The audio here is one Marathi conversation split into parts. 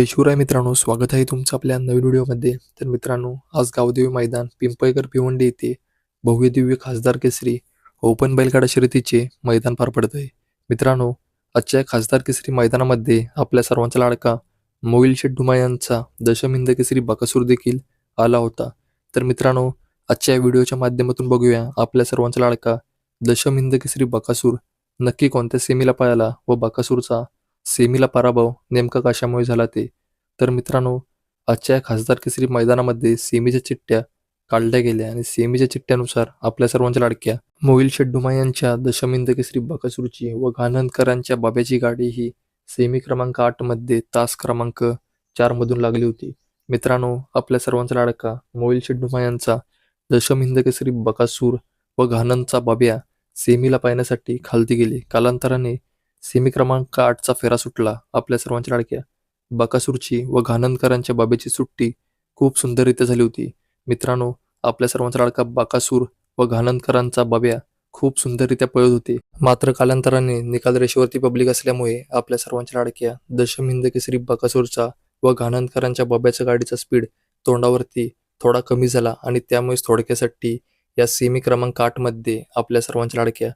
जय शिवराय मित्रांनो स्वागत आहे तुमचं आपल्या नवीन व्हिडिओमध्ये. तर मित्रांनो आज गावदेवी मैदान पिंपळकर भिवंडी येथे भव्य दिव्य खासदार केसरी ओपन बैलगाडा शर्यतीचे मैदान पार पडत आहे मित्रांनो आजच्या खासदार केसरी मैदानामध्ये आपल्या सर्वांचा लाडका मोईल शेड्डुमा यांचा दशमिंद केसरी बकासूर देखील आला होता. तर मित्रांनो आजच्या या व्हिडिओच्या माध्यमातून बघूया आपल्या सर्वांचा लाडका दशमिंद केसरी बकासूर नक्की कोणत्या सेमीला पळाला व बकासूरचा सेमीला पराभव नेमका कशामुळे झाला ते? तर मित्रांनो आजच्या खासदार केसरी मैदानामध्ये सेमीच्या चिठ्ठ्या काढल्या गेल्या आणि सेमीच्या चिठ्ठ्यानुसार आपल्या सर्वांच्या लाडक्या मोईल शेड्डुमा यांच्या दशमिंद केसरी बकासूरची व घानंदकरांच्या बाब्याची गाडी ही सेमी क्रमांक आठमध्ये तास क्रमांक चारमधून लागली होती. मित्रांनो आपल्या सर्वांचा लाडका मोहिल शेड्डुमा यांचा दशमिंद केसरी बकासूर व घानंदचा बाब्या सेमीला पाहण्यासाठी खालती गेले. कालांतराने सेमी क्रमांक आठचा फेरा सुटला आपल्या सर्वांच्या लाडक्या. बकासूरची व घाणंदकरांच्या बाबेची सुट्टी खूप सुंदररित्या झाली होती. मित्रांनो आपल्या सर्वांचा लाडका बाकासूर व घानंदकरांचा बाब्या खूप सुंदररित्या पळत होते. मात्र कालांतराने निकाल रेषेवरती पब्लिक असल्यामुळे आपल्या सर्वांच्या लाडक्या दशमिंद केसरी बकासूरचा व घानंदकरांच्या बाब्याच्या गाडीचा स्पीड तोंडावरती थोडा कमी झाला आणि त्यामुळेच थोडक्यासाठी या सेमी क्रमांक आठमध्ये आपल्या सर्वांच्या लाडक्या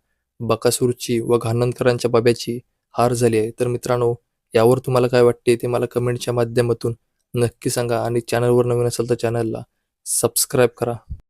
बकासूरची व घाणंदकरांच्या बाब्याची हार झाली आहे. तर मित्रांनो यावर तुम्हाला काय वाटते ते मला कमेंटच्या माध्यमातून नक्की सांगा आणि चॅनलवर नवीन असेल तर चॅनलला सबस्क्राईब करा.